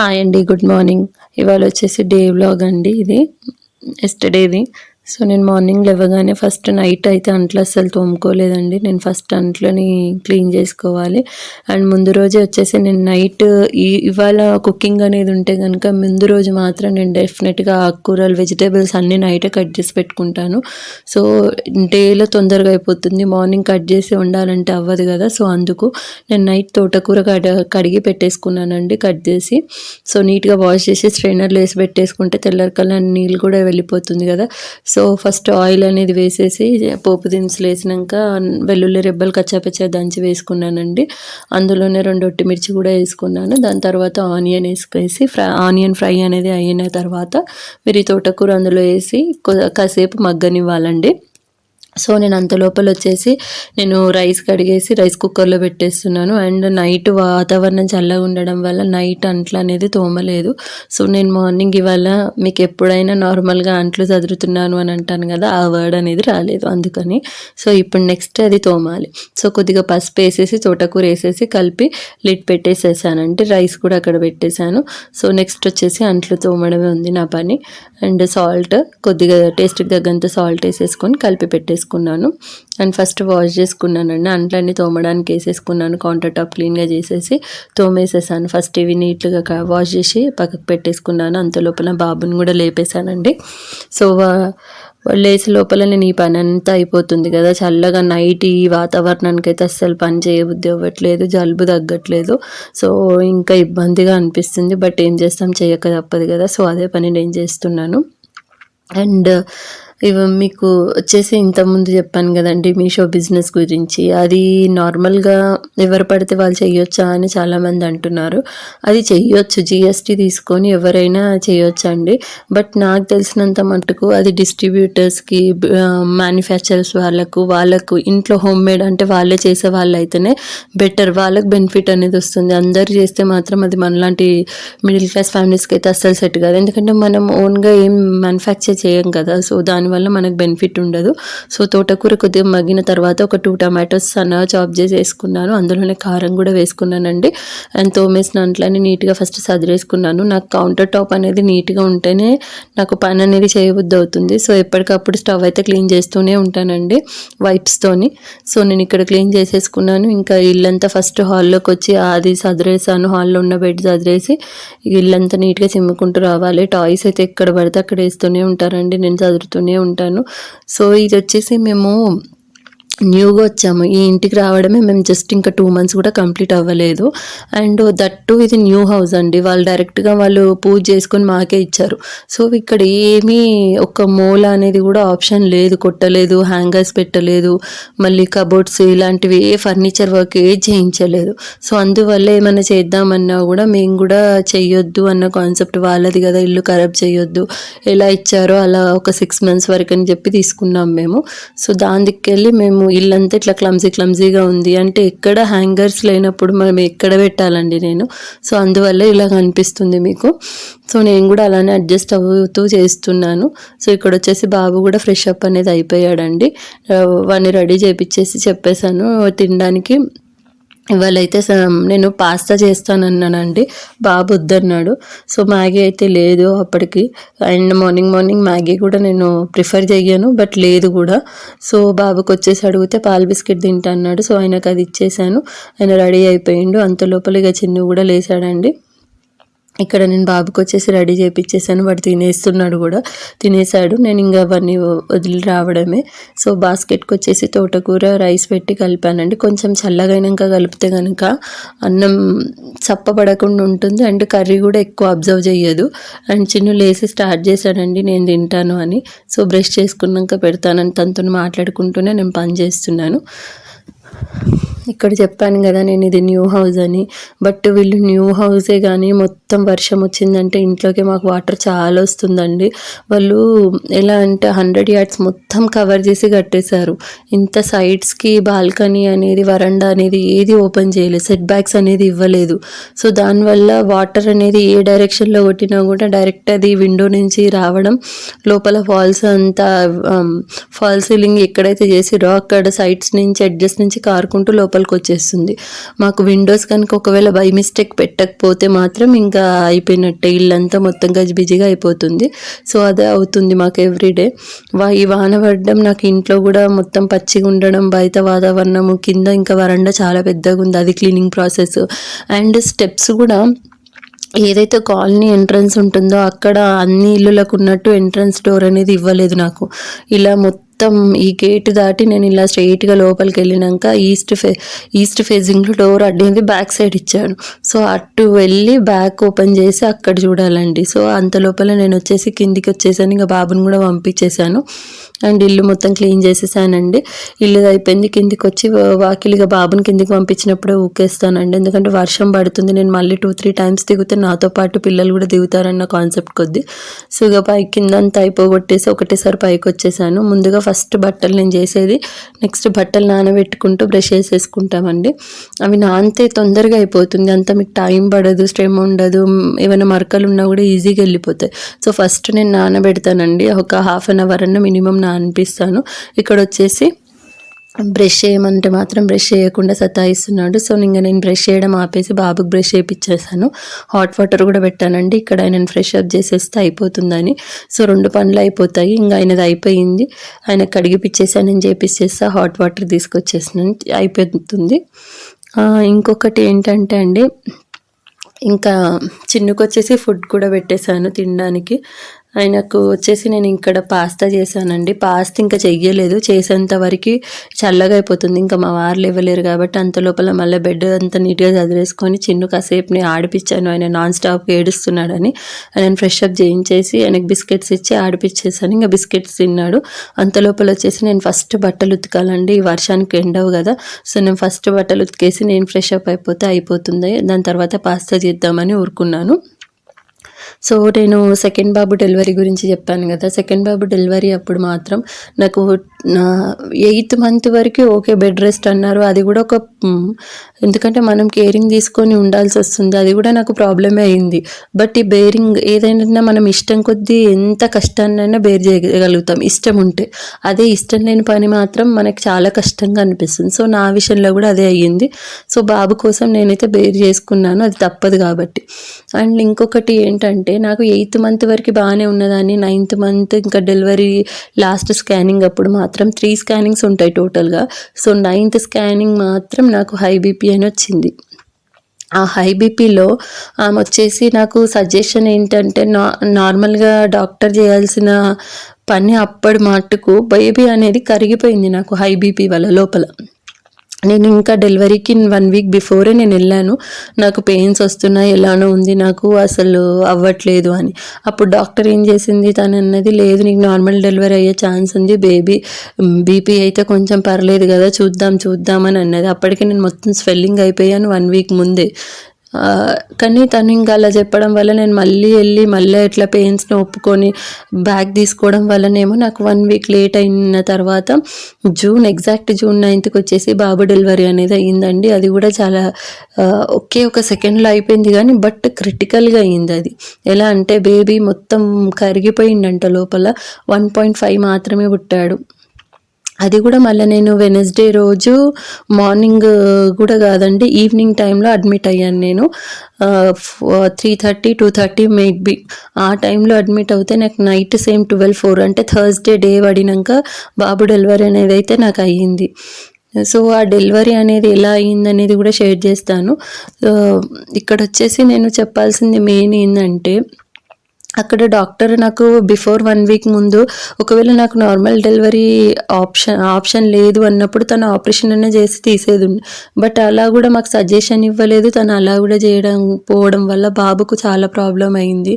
Hi అండి good morning. ఇవాళ వచ్చేసి డే వ్లాగ్ అండి ఇది ఎస్టర్డేది. సో నేను మార్నింగ్ లేవగానే ఫస్ట్ నైట్ అయితే అంట్లు అస్సలు తోముకోలేదండి. నేను ఫస్ట్ అంట్లని క్లీన్ చేసుకోవాలి. అండ్ ముందు రోజే వచ్చేసి నేను నైట్ ఈ ఇవాళ కుకింగ్ అనేది ఉంటే కనుక ముందు రోజు మాత్రం నేను డెఫినెట్గా ఆకుకూరలు వెజిటేబుల్స్ అన్నీ నైటే కట్ చేసి పెట్టుకుంటాను. సో డేలో తొందరగా అయిపోతుంది. మార్నింగ్ కట్ చేసి ఉండాలంటే అవ్వదు కదా. సో అందుకు నేను నైట్ తోటకూర కడ కడిగి పెట్టేసుకున్నానండి కట్ చేసి. సో నీట్గా వాష్ చేసి స్ట్రైనర్లో వేసి పెట్టేసుకుంటే తెల్లరి నీళ్ళు కూడా వెళ్ళిపోతుంది కదా. సో ఫస్ట్ ఆయిల్ అనేది వేసేసి పోపు దినుసులు వేసినాక వెల్లుల్లి రెబ్బలు కచ్చాపచ్చా దంచి వేసుకున్నానండి. అందులోనే రెండు ఒట్టిమిర్చి కూడా వేసుకున్నాను. దాని తర్వాత ఆనియన్ వేసుకేసి ఫ్రై ఆనియన్ ఫ్రై అనేది అయిన తర్వాత మీరు తోటకూర అందులో వేసి కొ- కాసేపు మగ్గనివ్వాలండి. సో నేను అంత లోపల వచ్చేసి నేను రైస్ కడిగేసి రైస్ కుక్కర్లో పెట్టేస్తున్నాను. అండ్ నైట్ వాతావరణం చల్లగా ఉండడం వల్ల నైట్ అంట్లు అనేది తోమలేదు. సో నేను మార్నింగ్ ఇవాళ మీకు ఎప్పుడైనా నార్మల్గా అంట్లు చదురుతున్నాను అని అంటాను కదా ఆ వర్డ్ అనేది రాలేదు అందుకని. సో ఇప్పుడు నెక్స్ట్ అది తోమాలి. సో కొద్దిగా పసుపు వేసేసి తోటకూర వేసేసి కలిపి లిడ్ పెట్టేసేసానంటే రైస్ కూడా అక్కడ పెట్టేశాను. సో నెక్స్ట్ వచ్చేసి అంట్లు తోమడమే ఉంది నా పని. అండ్ సాల్ట్ కొద్దిగా టేస్ట్కి తగ్గంత సాల్ట్ వేసేసుకొని కలిపి పెట్టేసుకున్నాను అండ్ ఫస్ట్ వాష్ చేసుకున్నానండి. అంట్లన్నీ తోమడానికి వేసేసుకున్నాను. కౌంటర్ టాప్ క్లీన్గా చేసేసి తోమేసేసాను. ఫస్ట్ ఇవి నీట్గా వాష్ చేసి పక్కకు పెట్టేసుకున్నాను. అంత లోపల బాబుని కూడా లేపేశానండి. సో వా- లేచి లోపల నేను ఈ పని అంతా అయిపోతుంది కదా. చల్లగా నైట్ ఈ వాతావరణానికి అయితే అస్సలు పని చేయబుద్ధి అవ్వట్లేదు. జలుబు తగ్గట్లేదు. సో ఇంకా ఇబ్బందిగా అనిపిస్తుంది. బట్ ఏం చేస్తాం? చేయక తప్పదు కదా. సో అదే పని నేను చేస్తున్నాను. అండ్ ఇవి మీకు వచ్చేసి ఇంతకుముందు చెప్పాను కదండి మీషో బిజినెస్ గురించి. అది నార్మల్గా ఎవరు పడితే వాళ్ళు చేయొచ్చా అని చాలామంది అంటున్నారు. అది చెయ్యొచ్చు జిఎస్టీ తీసుకొని ఎవరైనా చేయొచ్చు అండి. బట్ నాకు తెలిసినంత మటుకు అది డిస్ట్రిబ్యూటర్స్కి మ్యానుఫ్యాక్చరర్స్ వాళ్ళకు వాళ్ళకు ఇంట్లో హోమ్ మేడ్ అంటే వాళ్ళే చేసే వాళ్ళు అయితేనే బెటర్ వాళ్ళకి బెనిఫిట్ అనేది వస్తుంది. అందరు చేస్తే మాత్రం అది మనలాంటి మిడిల్ క్లాస్ ఫ్యామిలీస్కి అయితే అస్సలు సెట్ కాదు. ఎందుకంటే మనం ఓన్గా ఏం మ్యానుఫ్యాక్చర్ చేయం కదా. సో దాని దానివల్ల మనకు బెనిఫిట్ ఉండదు. సో తోటకూర కొద్దిగా మగ్గిన తర్వాత ఒక టూ టమాటోస్ సన్నగా చాప్ చేసి వేసుకున్నాను. అందులోనే కారం కూడా వేసుకున్నానండి. అండ్ తోమేసిన అంట్లని నీట్గా ఫస్ట్ సదిరేసుకున్నాను. నాకు కౌంటర్ టాప్ అనేది నీట్గా ఉంటేనే నాకు పని అనేది చేయబుద్ధి అవుతుంది. సో ఎప్పటికప్పుడు స్టవ్ అయితే క్లీన్ చేస్తూనే ఉంటానండి వైప్స్తోని సో నేను ఇక్కడ క్లీన్ చేసేసుకున్నాను. ఇంకా ఇల్లంతా ఫస్ట్ హాల్లోకి వచ్చి అది సదిరేసాను. హాల్లో ఉన్న బెడ్ సదిరేసి ఇల్లంతా నీట్గా చిమ్ముకుంటూ రావాలి. టాయ్స్ అయితే ఎక్కడ పడితే అక్కడ వేస్తూనే ఉంటారండి. నేను చదువుతూనే ఉంటాను. సో ఇది వచ్చేసి మేము న్యూగా వచ్చాము ఈ ఇంటికి రావడమే మేము జస్ట్ ఇంకా టూ మంత్స్ కూడా కంప్లీట్ అవ్వలేదు. అండ్ దట్టు ఇది న్యూ హౌస్ అండి. వాళ్ళు డైరెక్ట్గా వాళ్ళు పూజ చేసుకొని మాకే ఇచ్చారు. సో ఇక్కడ ఏమీ ఒక మూల అనేది కూడా ఆప్షన్ లేదు. కొట్టలేదు హ్యాంగర్స్ పెట్టలేదు మళ్ళీ కబోర్డ్స్ ఇలాంటివి ఏ ఫర్నిచర్ వర్క్ ఏ చేయించలేదు. సో అందువల్ల ఏమైనా చేద్దామన్నా కూడా మేము కూడా చెయ్యొద్దు అన్న కాన్సెప్ట్ వాళ్ళది కదా. ఇల్లు ఖరాబ్ చేయొద్దు ఎలా ఇచ్చారో అలా ఒక సిక్స్ మంత్స్ వరకు అని చెప్పి తీసుకున్నాం మేము. సో దాని దిక్కెళ్ళి మేము ఇల్లంతా ఇట్లా క్లమ్జీ క్లమ్జీగా ఉంది. అంటే ఎక్కడ హ్యాంగర్స్ లేనప్పుడు మనం ఎక్కడ పెట్టాలండి నేను? సో అందువల్ల ఇలా కనిపిస్తుంది మీకు. సో నేను కూడా అలానే అడ్జస్ట్ అవుతూ చేస్తున్నాను. సో ఇక్కడ వచ్చేసి బాబు కూడా ఫ్రెష్ అప్ అనేది అయిపోయాడండి. వాడిని రెడీ చేపించేసి చెప్పేశాను. తినడానికి ఇవాళ అయితే నేను పాస్తా చేస్తానన్నానండి. బాబు వద్దన్నాడు. సో మ్యాగీ అయితే లేదు అప్పటికి. అండ్ మార్నింగ్ మార్నింగ్ మ్యాగీ కూడా నేను ప్రిఫర్ చేయను బట్ లేదు కూడా. సో బాబుకి వచ్చేసి అడిగితే పాల బిస్కెట్ తింటా అన్నాడు. సో ఆయనకు అది ఇచ్చేసాను. ఆయన రెడీ అయిపోయిండు. అంత లోపల ఇక చిన్ను కూడా లేచాడండి ఇక్కడ నేను బాబుకి వచ్చేసి రెడీ చేయించేసాను వాడు తినేస్తున్నాడు కూడా. తినేసాడు. నేను ఇంకా అవన్నీ వదిలి రావడమే. సో బాస్కెట్కి వచ్చేసి తోటకూర రైస్ పెట్టి కలిపానండి. కొంచెం చల్లగైనాక కలిపితే కనుక అన్నం చప్పబడకుండా ఉంటుంది. అండ్ కర్రీ కూడా ఎక్కువ అబ్జర్వ్ చేయదు అండ్ చిన్ను లేసి స్టార్ట్ చేశాడండి. నేను తింటాను అని. సో బ్రష్ చేసుకున్నాక పెడతానని తనతో మాట్లాడుకుంటూనే నేను పని చేస్తున్నాను. ఇక్కడ చెప్పాను కదా నేను ఇది న్యూ హౌస్ అని. బట్ వీళ్ళు న్యూ హౌసే కానీ మొత్తం వర్షం వచ్చిందంటే ఇంట్లోకి మాకు వాటర్ చాలా వస్తుందండి. వాళ్ళు ఎలా అంటే హండ్రెడ్ యార్డ్స్ మొత్తం కవర్ చేసి కట్టేశారు. ఇంత సైడ్స్కి బాల్కనీ అనేది వరండా అనేది ఏది ఓపెన్ చేయలేదు. సెట్ బ్యాక్స్ అనేది ఇవ్వలేదు. సో దానివల్ల వాటర్ అనేది ఏ డైరెక్షన్లో కొట్టినా కూడా డైరెక్ట్ అది విండో నుంచి రావడం లోపల ఫాల్స్ అంతా um, ఫాల్ సీలింగ్ ఎక్కడైతే చేసిరో అక్కడ సైడ్స్ నుంచి ఎడ్జెస్ నుంచి కారుకుంటూ లోపలికి వచ్చేస్తుంది మాకు విండోస్ కనుక ఒకవేళ బై మిస్టేక్ పెట్టకపోతే మాత్రం ఇంకా అయిపోయినట్టే. ఇల్లంతా మొత్తం గజిబిజిగా అయిపోతుంది. సో అదే అవుతుంది మాకు ఎవ్రీడే వా ఈ వాన పడడం నాకు ఇంట్లో కూడా మొత్తం పచ్చిగా ఉండడం బయట వాతావరణము కింద ఇంకా వరండా చాలా పెద్దగా ఉంది. అది క్లీనింగ్ ప్రాసెస్ అండ్ స్టెప్స్ కూడా ఏదైతే కాలనీ ఎంట్రన్స్ ఉంటుందో అక్కడ అన్ని ఇల్లులకు ఉన్నట్టు ఎంట్రన్స్ డోర్ అనేది ఇవ్వలేదు నాకు. ఇలా మొత్తం మొత్తం ఈ గేట్ దాటి నేను ఇలా స్ట్రైట్గా లోపలికి వెళ్ళినాక ఈస్ట్ ఫే ఈస్ట్ ఫేజింగ్లో డోర్ అడ్డింది బ్యాక్ సైడ్ ఇచ్చాను. సో అటు వెళ్ళి బ్యాక్ ఓపెన్ చేసి అక్కడ చూడాలండి. సో అంత లోపల నేను వచ్చేసి కిందికి వచ్చేసాను. ఇంకా బాబుని కూడా పంపించేశాను. అండ్ ఇల్లు మొత్తం క్లీన్ చేసేసానండి. ఇల్లు అయిపోయింది కిందికి వచ్చి వాకిలిగా బాబుని కిందికి పంపించినప్పుడే ఊకేస్తానండి. ఎందుకంటే వర్షం పడుతుంది నేను మళ్ళీ టూ త్రీ టైమ్స్ దిగితే నాతో పాటు పిల్లలు కూడా దిగుతారన్న కాన్సెప్ట్ కొద్ది. సో ఇక పై కిందంతా అయిపోగొట్టేసి ఒకటేసారి పైకి వచ్చేసాను. ముందుగా ఫస్ట్ బట్టలు నేను చేసేది నెక్స్ట్ బట్టలు నానబెట్టుకుంటూ బ్రష్ చేసేసుకుంటామండి. అవి నానితే తొందరగా అయిపోతుంది. అంత మీకు టైం పడదు శ్రమ ఉండదు ఏమైనా మరకలు ఉన్నా కూడా ఈజీగా వెళ్ళిపోతాయి. సో ఫస్ట్ నేను నానబెడతానండి. ఒక హాఫ్ అన్ అవర్ అన్న మినిమం అనిపిస్తాను. ఇక్కడ వచ్చేసి బ్రష్ చేయమంటే మాత్రం బ్రష్ చేయకుండా సతాయిస్తున్నాడు. సో ఇంకా నేను బ్రష్ చేయడం ఆపేసి బాబుకి బ్రష్ చేయించేసాను హాట్ వాటర్ కూడా పెట్టానండి. ఇక్కడ ఆయనను ఫ్రెష్ అప్ చేసేస్తే అయిపోతుందని. సో రెండు పనులు అయిపోతాయి. ఇంకా ఆయనది అయిపోయింది. ఆయన కడిగిపిచ్చేసానని నేను చేపిచ్చేస్తా. హాట్ వాటర్ తీసుకొచ్చేసాను అయిపోతుంది. ఇంకొకటి ఏంటంటే అండి ఇంకా చిన్నకొచ్చేసి ఫుడ్ కూడా పెట్టేశాను తినడానికి. ఆయనకు వచ్చేసి నేను ఇక్కడ పాస్తా చేశానండి. పాస్తా ఇంకా చెయ్యలేదు. చేసేంత వరకు చల్లగా అయిపోతుంది. ఇంకా మా వారు ఇవ్వలేరు కాబట్టి అంత లోపల మళ్ళీ బెడ్ అంతా నీట్గా చదివేసుకొని చిన్ను కాసేపు నేను ఆడిపించాను ఆయన నాన్ స్టాప్ ఏడుస్తున్నాడని. ఆయన ఫ్రెష్ అప్ చేయించేసి ఆయనకు బిస్కెట్స్ ఇచ్చి ఆడిపించేసాను ఇంకా బిస్కెట్స్ తిన్నాడు. అంత లోపల వచ్చేసి నేను ఫస్ట్ బట్టలు ఉతకాలండి. ఈ వర్షానికి ఎండవు కదా. సో నేను ఫస్ట్ బట్టలు ఉతికేసి నేను ఫ్రెష్ అప్ అయిపోతే అయిపోతుంది. దాని తర్వాత పాస్తా చేద్దామని ఊరుకున్నాను. సో నేను సెకండ్ బాబు డెలివరీ గురించి చెప్పాను కదా. సెకండ్ బాబు డెలివరీ అప్పుడు మాత్రం నాకు ఎయిత్ మంత్ వరకు ఓకే బెడ్ రెస్ట్ అన్నారు. అది కూడా ఒక ఎందుకంటే మనం కేరింగ్ తీసుకొని ఉండాల్సి వస్తుంది. అది కూడా నాకు ప్రాబ్లమే అయింది. బట్ ఈ బేరింగ్ ఏదైనా మనం ఇష్టం కొద్దీ ఎంత కష్టాన్నైనా బేర్ చేయగలుగుతాం. ఇష్టం ఉంటే. అదే ఇష్టం లేని పని మాత్రం మనకి చాలా కష్టంగా అనిపిస్తుంది. సో నా విషయంలో కూడా అదే అయ్యింది. సో బాబు కోసం నేనైతే బేర్ చేసుకున్నాను. అది తప్పదు కాబట్టి. అండ్ ఇంకొకటి ఏంటంటే నాకు ఎయిత్ మంత్ వరకు బాగానే ఉన్నదాన్ని. నైన్త్ మంత్ ఇంకా డెలివరీ లాస్ట్ స్కానింగ్ అప్పుడు మాత్రం త్రీ స్కానింగ్స్ ఉంటాయి టోటల్గా. సో నైన్త్ స్కానింగ్ మాత్రం నాకు హై బీపీ అని వచ్చింది. ఆ హై బీపీలో ఆమె వచ్చేసి నాకు సజెషన్ ఏంటంటే నా నార్మల్గా డాక్టర్ చేయాల్సిన పని అప్పటి మట్టుకు బేబీ అనేది కరిగిపోయింది నాకు హై బీపీ వల్ల లోపల. నేను ఇంకా డెలివరీకి వన్ వీక్ బిఫోరే నేను వెళ్ళాను. నాకు పెయిన్స్ వస్తున్నాయి ఎలానో ఉంది నాకు అసలు అవ్వట్లేదు అని. అప్పుడు డాక్టర్ ఏం చేసింది తను అన్నది లేదు నీకు నార్మల్ డెలివరీ అయ్యే ఛాన్స్ ఉంది బేబీ బీపీ అయితే కొంచెం పర్లేదు కదా చూద్దాం చూద్దాం అని అన్నది. అప్పటికే నేను మొత్తం స్వెల్లింగ్ అయిపోయాను వన్ వీక్ ముందే. కానీ తను ఇంకా అలా చెప్పడం వల్ల నేను మళ్ళీ వెళ్ళి మళ్ళీ ఇట్లా పెయిన్స్ని ఒప్పుకొని బ్యాగ్ తీసుకోవడం వల్లనేమో నాకు వన్ వీక్ లేట్ అయిన తర్వాత జూన్ ఎగ్జాక్ట్ జూన్ నైన్త్కి వచ్చేసి బాబు డెలివరీ అనేది అయ్యిందండి. అది కూడా చాలా ఒకే ఒక సెకండ్లో అయిపోయింది కానీ బట్ క్రిటికల్గా అయింది అది. ఎలా అంటే బేబీ మొత్తం కరిగిపోయిందంట లోపల. వన్ పాయింట్ ఫైవ్ మాత్రమే పుట్టాడు. అది కూడా మళ్ళీ నేను వెనస్డే రోజు మార్నింగ్ కూడా కాదండి ఈవినింగ్ టైంలో అడ్మిట్ అయ్యాను నేను. Three thirty two thirty maybe ఆ టైంలో అడ్మిట్ అవుతే నాకు నైట్ సేమ్ ట్వెల్వ్ ఫోర్ అంటే థర్స్డే డే పడినాక బాబు డెలివరీ అనేది అయితే నాకు అయ్యింది. సో ఆ డెలివరీ అనేది ఎలా అయ్యింది అనేది కూడా షేర్ చేస్తాను. ఇక్కడ వచ్చేసి నేను చెప్పాల్సింది మెయిన్ ఏంటంటే అక్కడ డాక్టర్ నాకు బిఫోర్ వన్ వీక్ ముందు ఒకవేళ నాకు నార్మల్ డెలివరీ ఆప్షన్ ఆప్షన్ లేదు అన్నప్పుడు తను ఆపరేషన్ అనే చేసి తీసేది బట్ అలా కూడా మాకు సజెషన్ ఇవ్వలేదు. తను అలా కూడా చేయడం పోవడం వల్ల బాబుకు చాలా ప్రాబ్లం అయింది.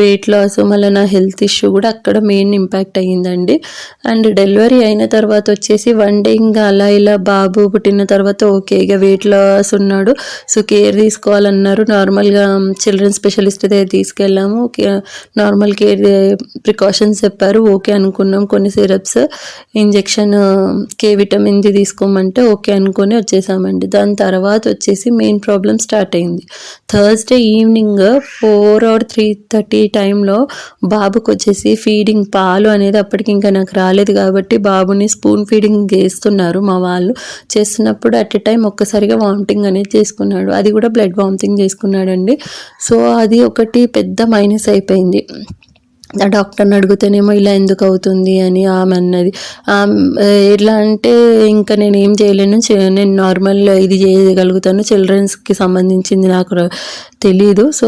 వెయిట్ లాస్ మళ్ళీ నా హెల్త్ ఇష్యూ కూడా అక్కడ మెయిన్ ఇంపాక్ట్ అయ్యిందండి. అండ్ డెలివరీ అయిన తర్వాత వచ్చేసి వన్ డే ఇంకా అలా ఇలా బాబు పుట్టిన తర్వాత ఓకే ఇక వెయిట్ లాస్ ఉన్నాడు. సో కేర్ తీసుకోవాలన్నారు. నార్మల్గా చిల్డ్రన్ స్పెషలిస్ట్ దగ్గర తీసుకెళ్ళాము. నార్మల్ కేర్ ప్రికాషన్స్ చెప్పారు ఓకే అనుకున్నాం. కొన్ని సిరప్స్ ఇంజెక్షన్ కే విటమిన్ది తీసుకోమంటే ఓకే అనుకొని వచ్చేసామండి. దాని తర్వాత వచ్చేసి మెయిన్ ప్రాబ్లం స్టార్ట్ అయింది. Thursday evening four or three thirty టైంలో బాబుకు వచ్చేసి ఫీడింగ్ పాలు అనేది అప్పటికి ఇంకా నాకు రాలేదు కాబట్టి బాబుని స్పూన్ ఫీడింగ్ చేస్తున్నారు మా వాళ్ళు. చేస్తున్నప్పుడు అట్ ఎ టైం ఒక్కసారిగా వామిటింగ్ అనేది చేసుకున్నాడు. అది కూడా బ్లడ్ వామిటింగ్ చేసుకున్నాడండి. సో అది ఒకటి పెద్ద మైనస్ అయిపోయింది. ఆ డాక్టర్ని అడిగితేనేమో ఇలా ఎందుకు అవుతుంది అని ఆమె అన్నది. ఎట్లా అంటే ఇంకా నేను ఏం చేయలేను చే- నేను నార్మల్ ఇది చేయగలుగుతాను. చిల్డ్రన్స్కి సంబంధించింది నాకు తెలీదు. సో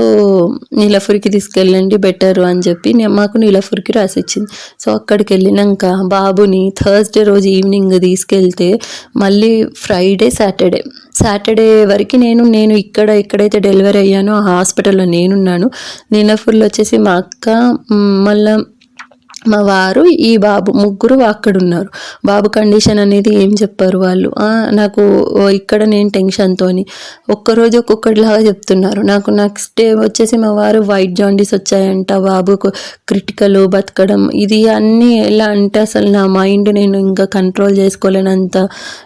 నీలఫురికి తీసుకెళ్ళండి బెటర్ అని చెప్పి నేను మాకు నీలఫురికి రాసిచ్చింది. సో అక్కడికి వెళ్ళినాక బాబుని థర్స్డే రోజు ఈవినింగ్ తీసుకెళ్తే మళ్ళీ ఫ్రైడే సాటర్డే సాటర్డే వరకు నేను నేను ఇక్కడ ఎక్కడైతే డెలివరీ అయ్యానో ఆ హాస్పిటల్లో నేనున్నాను. నీలఫుర్లో వచ్చేసి మా అక్క మళ్ళీ మళ్ళా మా వారు ఈ బాబు ముగ్గురు అక్కడ ఉన్నారు బాబు కండిషన్ అనేది ఏం చెప్పారు వాళ్ళు? నాకు ఇక్కడ నేను టెన్షన్తో ఒక్కరోజు ఒక్కొక్కటిలాగా చెప్తున్నారు. నాకు నెక్స్ట్ డే వచ్చేసి మా వారు వైట్ జాండీస్ వచ్చాయంట. బాబుకు క్రిటికల్ బతకడం ఇది అన్నీ ఎలా అంటే అసలు నా మైండ్ నేను ఇంకా కంట్రోల్ చేసుకోలేనంత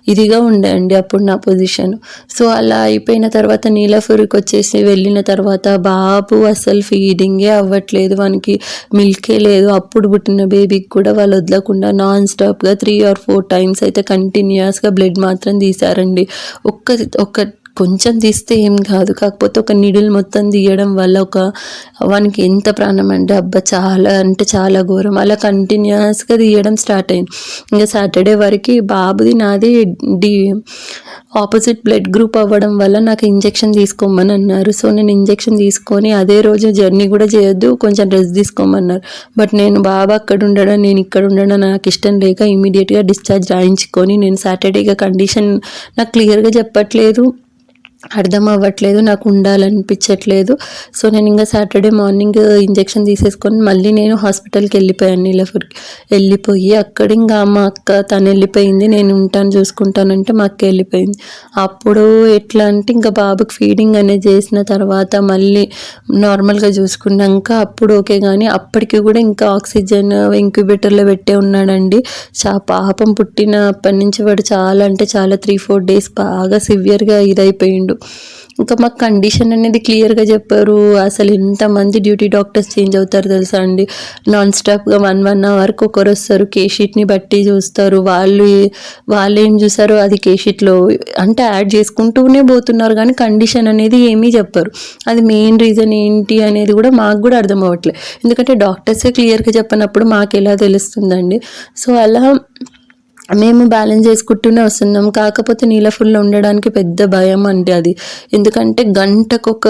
ఇదిగా ఉండే అండి అప్పుడు నా పొజిషన్. సో అలా అయిపోయిన తర్వాత నీలఫూరికి వచ్చేసి వెళ్ళిన తర్వాత బాబు అసలు ఫీడింగే అవ్వట్లేదు. వానికి మిల్కే లేదు. అప్పుడు పుట్టిన బేబీకి కూడా వాళ్ళు వదలకుండా నాన్ స్టాప్గా త్రీ ఆర్ ఫోర్ టైమ్స్ అయితే కంటిన్యూస్గా బ్లడ్ మాత్రం తీశారండి. ఒక్క ఒక్క కొంచెం తీస్తే ఏం కాదు. కాకపోతే ఒక నిడిల్ మొత్తం తీయడం వల్ల ఒక వానికి ఎంత ప్రాణం అంటే అబ్బా చాలా అంటే చాలా ఘోరం. అలా కంటిన్యూస్గా తీయడం స్టార్ట్ అయింది. ఇంకా సాటర్డే వరకు బాబుది నాది డి ఆపోజిట్ బ్లడ్ గ్రూప్ అవ్వడం వల్ల నాకు ఇంజెక్షన్ తీసుకోమని అన్నారు. సో నేను ఇంజెక్షన్ తీసుకొని అదే రోజు జర్నీ కూడా చేయొద్దు కొంచెం రెస్ట్ తీసుకోమన్నారు. బట్ నేను బాబా అక్కడ ఉండడం నేను ఇక్కడ ఉండడం నాకు ఇష్టం లేక ఇమీడియట్గా డిశ్చార్జ్ రాయించుకొని నేను సాటర్డేగా కండిషన్ నాకు క్లియర్గా చెప్పట్లేదు. అర్థం అవ్వట్లేదు నాకు ఉండాలనిపించట్లేదు సో నేను ఇంకా సాటర్డే మార్నింగ్ uh, ఇంజెక్షన్ తీసేసుకొని మళ్ళీ నేను హాస్పిటల్కి వెళ్ళిపోయాను నీలఫర్కి వెళ్ళిపోయి అక్కడ ఇంకా మా అక్క తను వెళ్ళిపోయింది నేను ఉంటాను చూసుకుంటానంటే మా అక్క వెళ్ళిపోయింది. అప్పుడు ఎట్లా అంటే ఇంకా బాబుకి ఫీడింగ్ అనేది చేసిన తర్వాత మళ్ళీ నార్మల్గా చూసుకున్నాక అప్పుడు ఓకే కానీ అప్పటికి కూడా ఇంకా ఆక్సిజన్ ఇంక్యుబేటర్లో పెట్టే ఉన్నాడండి. చా పాపం పుట్టినప్పటి నుంచి వాడు చాలా అంటే చాలా త్రీ ఫోర్ డేస్ బాగా సివియర్గా ఇదైపోయిండు. ఇంకా మాకు కండిషన్ అనేది క్లియర్గా చెప్పారు. అసలు ఎంతమంది డ్యూటీ డాక్టర్స్ చేంజ్ అవుతారు తెలుసా అండి? నాన్ స్టాప్గా వన్ వన్ అవర్కి ఒకరు వస్తారు కేషీట్ని బట్టి చూస్తారు. వాళ్ళు వాళ్ళు ఏం చూసారో అది కేషీట్లో అంటే యాడ్ చేసుకుంటూనే పోతున్నారు కానీ కండిషన్ అనేది ఏమీ చెప్పరు. అది మెయిన్ రీజన్ ఏంటి అనేది కూడా మాకు కూడా అర్థం అవ్వట్లేదు ఎందుకంటే డాక్టర్సే క్లియర్గా చెప్పనప్పుడు మాకు ఎలా తెలుస్తుందండి? సో అలా మేము బ్యాలెన్స్ చేసుకుంటూనే వస్తున్నాం. కాకపోతే నీళ్ళ ఫుల్ ఉండడానికి పెద్ద భయం అండి అది. ఎందుకంటే గంటకు ఒక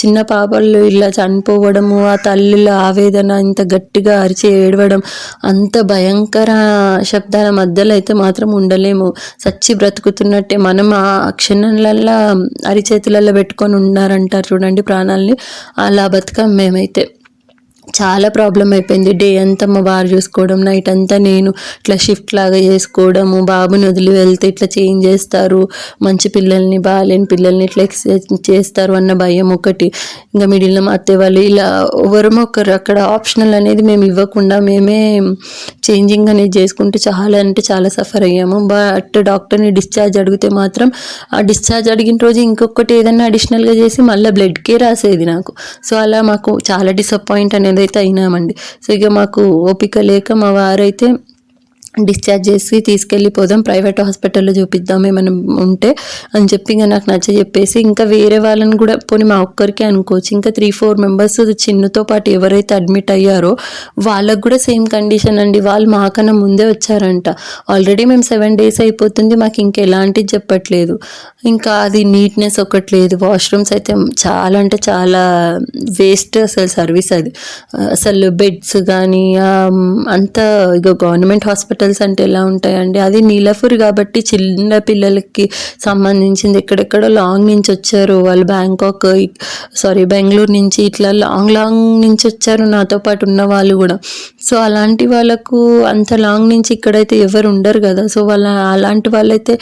చిన్న పాపలు ఇలా చనిపోవడము ఆ తల్లుల ఆవేదన ఇంత గట్టిగా అరిచి ఏడవడం అంత భయంకర శబ్దాల మధ్యలో అయితే మాత్రం ఉండలేము. సచ్చి బ్రతుకుతున్నట్టే మనం ఆ క్షణాలల్లో అరిచేతులలో పెట్టుకొని ఉన్నారంటారు చూడండి ప్రాణాలని. అలా బతకం మేమైతే. చాలా ప్రాబ్లం అయిపోయింది. డే అంతా మా వారు చూసుకోవడం నైట్ అంతా నేను ఇట్లా షిఫ్ట్ లాగా చేసుకోవడము బాబుని వదిలి వెళ్తే ఇట్లా చేంజ్ చేస్తారు. మంచి పిల్లల్ని బాగాలేని పిల్లల్ని ఇట్లా ఎక్స్చేంజ్ చేస్తారు అన్న భయం ఒకటి. ఇంకా మిడిల్లో మా వాళ్ళు ఇలా ఎవరమో ఒకరు అక్కడ ఆప్షనల్ అనేది మేము ఇవ్వకుండా మేమే చేంజింగ్ అనేది చేసుకుంటూ చాలా అంటే చాలా సఫర్ అయ్యాము. బట్ డాక్టర్ని డిశ్చార్జ్ అడిగితే మాత్రం ఆ డిశ్చార్జ్ అడిగిన రోజు ఇంకొకటి ఏదైనా అడిషనల్గా చేసి మళ్ళీ బ్లడ్కే రాసేది నాకు. సో అలా మాకు చాలా డిసప్పాయింట్ అనేది అయితే అయినామండి. సో ఇక మాకు ఓపిక లేక మా వారైతే డిశ్చార్జ్ చేసి తీసుకెళ్ళిపోదాం ప్రైవేట్ హాస్పిటల్లో చూపిద్దాం ఏమైనా ఉంటే అని చెప్పి ఇంకా నాకు నచ్చ చెప్పేసి ఇంకా వేరే వాళ్ళని కూడా పోనీ మా ఒక్కరికే అనుకోవచ్చు. ఇంకా త్రీ ఫోర్ మెంబర్స్ చిన్నతో పాటు ఎవరైతే అడ్మిట్ అయ్యారో వాళ్ళకు కూడా సేమ్ కండిషన్ అండి. వాళ్ళు మాకన్నా ముందే వచ్చారంట. ఆల్రెడీ మేము సెవెన్ డేస్ అయిపోతుంది మాకు ఇంకా ఎలాంటిది చెప్పట్లేదు. ఇంకా అది నీట్నెస్ ఒకటి లేదు. వాష్రూమ్స్ అయితే చాలా అంటే చాలా వేస్ట్ అసలు సర్వీస్ అది. అసలు బెడ్స్ కానీ అంతా ఇక గవర్నమెంట్ హాస్పిటల్ హాస్పిటల్స్ అంటే ఎలా ఉంటాయండి? అది నీలఫూర్ కాబట్టి చిన్న పిల్లలకి సంబంధించింది. ఎక్కడెక్కడో లాంగ్ నుంచి వచ్చారు. వాళ్ళు బ్యాంకాక్ సారీ బెంగళూరు నుంచి ఇట్లా లాంగ్ లాంగ్ నుంచి వచ్చారు. నాతో పాటు ఉన్న వాళ్ళు కూడా. సో అలాంటి వాళ్ళకు అంత లాంగ్ నుంచి ఇక్కడైతే ఎవరు ఉండరు కదా. సో వాళ్ళ అలాంటి వాళ్ళైతే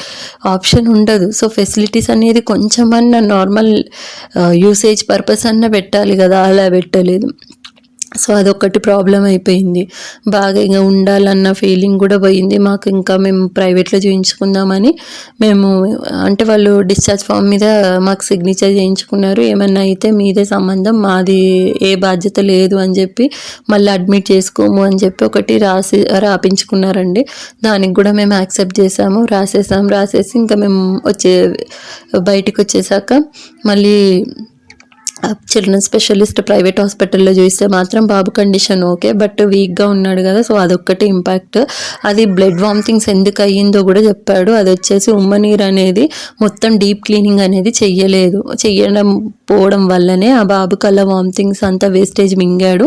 ఆప్షన్ ఉండదు. సో ఫెసిలిటీస్ అనేది కొంచెం అన్న నార్మల్ యూసేజ్ పర్పస్ అన్న పెట్టాలి కదా. అలా పెట్టలేదు. సో అదొక్కటి ప్రాబ్లం అయిపోయింది. బాగా ఇంకా ఉండాలన్న ఫీలింగ్ కూడా పోయింది. మాకు ఇంకా మేము ప్రైవేట్లో చేయించుకుందామని మేము అంటే వాళ్ళు డిశ్చార్జ్ ఫామ్ మీద మాకు సిగ్నేచర్ చేయించుకున్నారు. ఏమన్నా అయితే మీదే సంబంధం మాది ఏ బాధ్యత లేదు అని చెప్పి మళ్ళీ అడ్మిట్ చేసుకోము అని చెప్పి ఒకటి రాసి రాపించుకున్నారండి. దానికి కూడా మేము యాక్సెప్ట్ చేసాము. రాసేసాం. రాసేసి ఇంకా మేము వచ్చే బయటికి వచ్చేసాక మళ్ళీ చిల్డ్రన్ స్పెషలిస్ట్ ప్రైవేట్ హాస్పిటల్లో చూస్తే మాత్రం బాబు కండిషన్ ఓకే బట్ వీక్గా ఉన్నాడు కదా సో అదొక్కటి ఇంపాక్ట్ అది బ్లడ్ వామిటింగ్స్ ఎందుకు అయ్యిందో కూడా చెప్పాడు. అది వచ్చేసి ఉమ్మనీరు అనేది మొత్తం డీప్ క్లీనింగ్ అనేది చెయ్యలేదు. చెయ్యడం పోవడం వల్లనే ఆ బాబుకి అలా వామిటింగ్స్ అంతా వేస్టేజ్ మింగాడు.